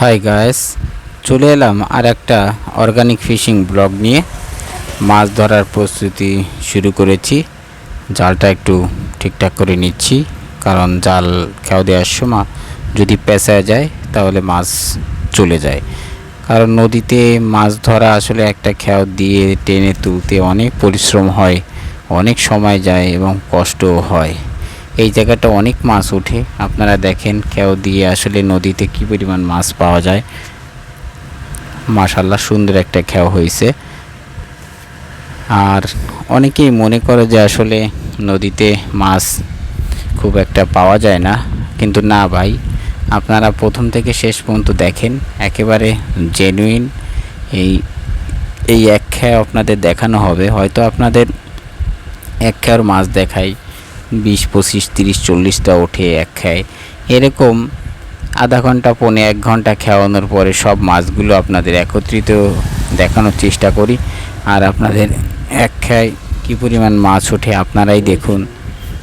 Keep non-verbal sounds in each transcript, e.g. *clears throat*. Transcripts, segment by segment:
Hi guys চলে এলাম আর একটা অর্গানিক ফিশিং ব্লগ নিয়ে। মাছ ধরার প্রস্তুতি শুরু করেছি। জালটা একটু ঠিকঠাক করে নিচ্ছি, কারণ জাল খেয়াও দেওয়ার সময় যদি পেঁচায় যায়, তাহলে মাছ চলে যায়। কারণ নদীতে মাছ ধরা আসলে একটা খেয়াও দিয়ে টেনে তুলতে অনেক পরিশ্রম হয়, অনেক সময় যায় এবং কষ্টও হয়। এই জায়গাটা অনেক মাছ ওঠে। আপনারা দেখেন কেউ দিয়ে আসলে নদীতে কি পরিমাণ মাছ পাওয়া যায়। মাশাল্লাহ সুন্দর একটা খেয়া হয়েছে। আর অনেকেই মনে করে যে আসলে নদীতে মাছ খুব একটা পাওয়া যায় না। কিন্তু না ভাই, আপনারা প্রথম থেকে শেষ পর্যন্ত দেখেন, একেবারে জেনুইন এই এই এক খেয়া আপনাদের দেখানো হবে। হয়তো আপনাদের এক খেয়ার মাছ দেখাই বিশ, পঁচিশ, তিরিশ, চল্লিশটা ওঠে, এক খায়। এরকম আধা ঘণ্টা, পৌনে এক ঘণ্টা খাওয়ানোর পরে সব মাছগুলো আপনাদের একত্রিত দেখানোর চেষ্টা করি। আর আপনাদের এক খায় কী পরিমাণ মাছ ওঠে আপনারাই দেখুন।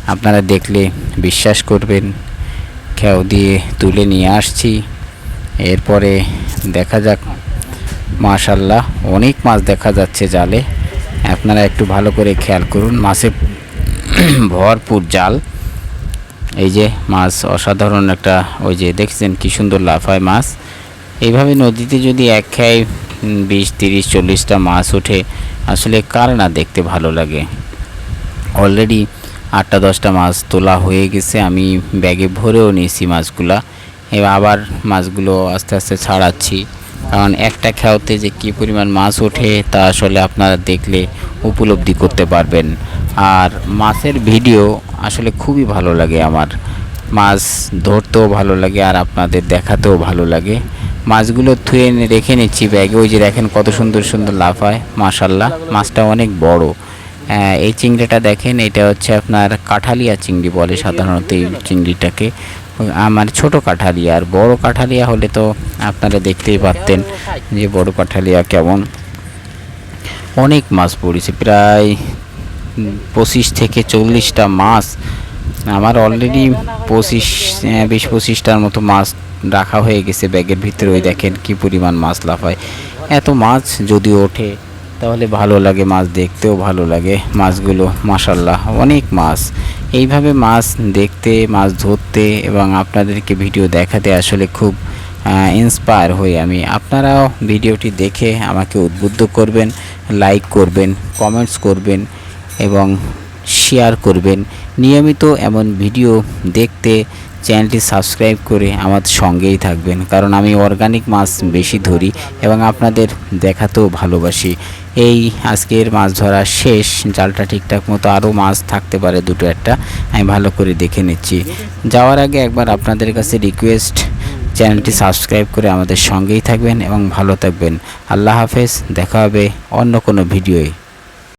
আপনারা দেখলে বিশ্বাস করবেন। খেয়াও দিয়ে তুলে নিয়ে আসছি। এরপরে দেখা যাক। মাশাল্লাহ, অনেক মাছ দেখা যাচ্ছে জালে। আপনারা একটু ভালো করে খেয়াল করুন, মাছে *clears throat* ভরপুর জাল। এই যে মাছ অসাধারণ একটা, ওই যে দেখছেন কি সুন্দর লাফায় মাছ। এইভাবে নদীতে যদি এক খায় বিশ, তিরিশ, চল্লিশটা মাছ ওঠে, আসলে কার না দেখতে ভালো লাগে? অলরেডি আটটা, দশটা মাছ তোলা হয়ে গেছে, আমি ব্যাগে ভরেও নিয়েছি মাছগুলা। এবার আবার মাছগুলো আস্তে আস্তে ছাড়াচ্ছি। কারণ একটা খেয়াতে যে কী পরিমাণ মাছ ওঠে তা আসলে আপনারা দেখলে উপলব্ধি করতে পারবেন। আর মাছের ভিডিও আসলে খুবই ভালো লাগে আমার। মাছ ধরতেও ভালো লাগে আর আপনাদের দেখাতেও ভালো লাগে। মাছগুলো ধুয়ে রেখে নিচ্ছি ব্যাগে। ওই যে দেখেন কত সুন্দর সুন্দর লাফায় মাশাল্লাহ মাছটা অনেক বড়। হ্যাঁ, এই চিংড়িটা দেখেন এটা হচ্ছে আপনার কাঠালিয়া চিংড়ি বলে সাধারণত এই চিংড়িটাকে। আমার ছোট কাঠালিয়া আর বড় কাঠালিয়া হলে তো আপনারা দেখতেই পারতেন যে বড় কাঠালিয়া কেমন। অনেক মাছ পড়েছে, প্রায় পঁচিশ থেকে চল্লিশটা মাছ। আমার অলরেডি পঁচিশ বিশ পঁচিশটার মতো মাছ রাখা হয়ে গেছে ব্যাগের ভিতরে। ওই দেখেন কি পরিমাণ মাছ লাফায়। এত মাছ যদি ওঠে তাহলে ভালো লাগে মাছ দেখতেও ভালো লাগে। মাছগুলো মাসাল্লাহ অনেক মাছ। এইভাবে মাছ দেখতে, মাছ ধরতে এবং আপনাদেরকে ভিডিও দেখাতে আসলে খুব ইন্সপায়ার হই আমি। আপনারাও ভিডিওটি দেখে আমাকে উদ্বুদ্ধ করবেন লাইক করবেন কমেন্টস করবেন এবং শেয়ার করবেন। নিয়মিত এমন ভিডিও দেখতে চ্যানেলটি সাবস্ক্রাইব করে আমাদের সঙ্গেই থাকবেন। কারণ আমি অর্গানিক মাছ বেশি ধরি এবং আপনাদের দেখাতেও ভালোবাসি। এই আজকের মাছ ধরা শেষ। জালটা ঠিকঠাক মতো আরও মাছ থাকতে পারে দুটো একটা। আমি ভালো করে দেখে নিচ্ছি। যাওয়ার আগে একবার আপনাদের কাছে রিকোয়েস্ট চ্যানেলটি সাবস্ক্রাইব করে আমাদের সঙ্গেই থাকবেন এবং ভালো থাকবেন। আল্লাহ হাফেজ। দেখা হবে অন্য কোনো ভিডিওয়ে